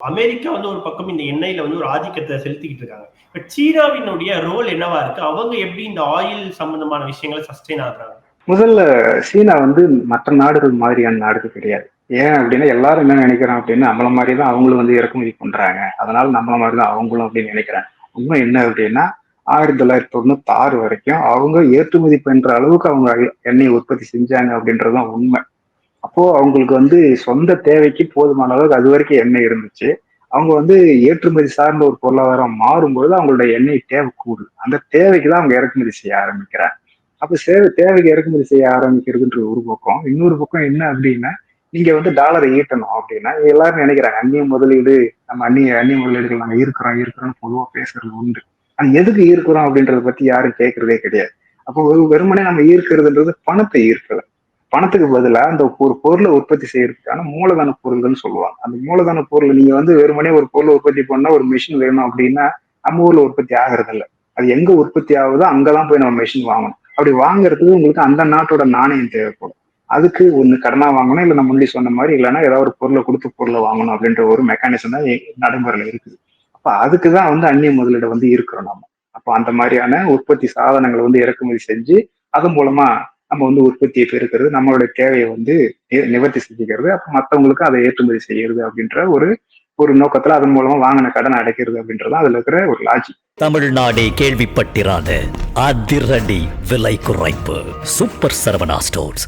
America வந்து ஒரு பக்கம் இந்த எண்ணெயில வந்து ஒரு ஆதிக்கத்தை செலுத்திக்கிட்டு இருக்காங்க. இப்ப சீனாவினுடைய ரோல் என்னவா இருக்கு? அவங்க எப்படி இந்த ஆயில் சம்பந்தமான விஷயங்களை சஸ்டெயின் ஆகுறாங்க? முதல்ல சீனா வந்து மற்ற நாடுகள் மாதிரியான நாடுகள் கிடையாது. ஏன் அப்படின்னா எல்லாரும் என்ன நினைக்கிறான் அப்படின்னா நம்மள மாதிரி தான் அவங்களும் வந்து இறக்குமதி பண்றாங்க. அதனால நம்மள மாதிரி தான் அவங்களும் அப்படின்னு நினைக்கிறாங்க. உண்மை என்ன அப்படின்னா ஆயிரத்தி தொள்ளாயிரத்தி தொண்ணூத்தி ஆறு வரைக்கும் அவங்க ஏற்றுமதி பண்ற அளவுக்கு அவங்க எண்ணெய் உற்பத்தி செஞ்சாங்க அப்படின்றதுதான் உண்மை. அப்போ அவங்களுக்கு வந்து சொந்த தேவைக்கு போதுமான அளவுக்கு அது வரைக்கும் எண்ணெய் இருந்துச்சு. அவங்க வந்து ஏற்றுமதி சார்ந்த ஒரு பொருளாதாரம் மாறும்பொழுது அவங்களோட எண்ணெய் தேவை கூடுது. அந்த தேவைக்கு தான் அவங்க இறக்குமதி செய்ய ஆரம்பிக்கிறாங்க. அப்ப சேவை தேவைக்கு இறக்குமதி செய்ய ஆரம்பிக்கிறதுன்ற ஒரு பக்கம் இன்னொரு பக்கம் என்ன அப்படின்னா நீங்க வந்து டாலரை ஈட்டணும் அப்படின்னா எல்லாரும் நினைக்கிறாங்க அந்நிய முதலீடு நம்ம அந்நிய அந்நிய முதலீடுகள் நாங்க ஈர்க்கிறோம் இருக்கிறோம்னு பொதுவா பேசுறது உண்டு. அது எதுக்கு ஈர்க்கிறோம் அப்படின்றத பத்தி யாரும் கேட்கறதே கிடையாது. அப்போ ஒரு வெறுமனே நம்ம ஈர்க்கிறதுன்றது பணத்தை ஈர்க்கல. பணத்துக்கு பதிலா அந்த ஒரு பொருளை உற்பத்தி செய்யறதுக்கான மூலதன பொருள்கள்னு சொல்லுவாங்க. அந்த மூலதன பொருள் நீங்க வந்து வெறுமனே ஒரு பொருளை உற்பத்தி பண்ணா ஒரு மிஷின் வேணும் அப்படின்னா நம்ம ஊர்ல உற்பத்தி ஆகிறது இல்லை அது எங்க உற்பத்தி ஆகுதோ அங்கதான் போய் நம்ம மிஷின் வாங்கணும். அப்படி வாங்குறதுக்கு உங்களுக்கு அந்த நாட்டோட நாணயம் தேவைப்படும். அதுக்கு ஒண்ணு கடனா வாங்கணும் இல்ல நம்ம முன்னாடி சொன்ன மாதிரி இல்லைன்னா ஏதாவது ஒரு பொருளை கொடுத்து பொருளை வாங்கணும் அப்படின்ற ஒரு மெக்கானிசம் தான் நடைமுறையில இருக்குது. அப்ப அதுக்கு தான் வந்து அந்நிய முதலீடு வந்து இருக்கிறோம் நம்ம அப்போ அந்த மாதிரியான உற்பத்தி சாதனங்களை வந்து இறக்குமதி செஞ்சு அது மூலமா நம்ம வந்து உற்பத்தியை பெருக்கிறது நம்மளுடைய தேவையை வந்து நிவர்த்தி செஞ்சுக்கிறது அப்ப மற்றவங்களுக்கு அதை ஏற்றுமதி செய்யறது அப்படின்ற ஒரு ஒரு நோக்கத்துல அதன் மூலமா வாங்கின கடன் அடைக்கிறது அப்படின்றது அதுல இருக்கிற ஒரு லாஜிக் தமிழ்நாடே கேள்விப்பட்டிராத அதிரடி விலை குறைப்பு. Super Saravana stores.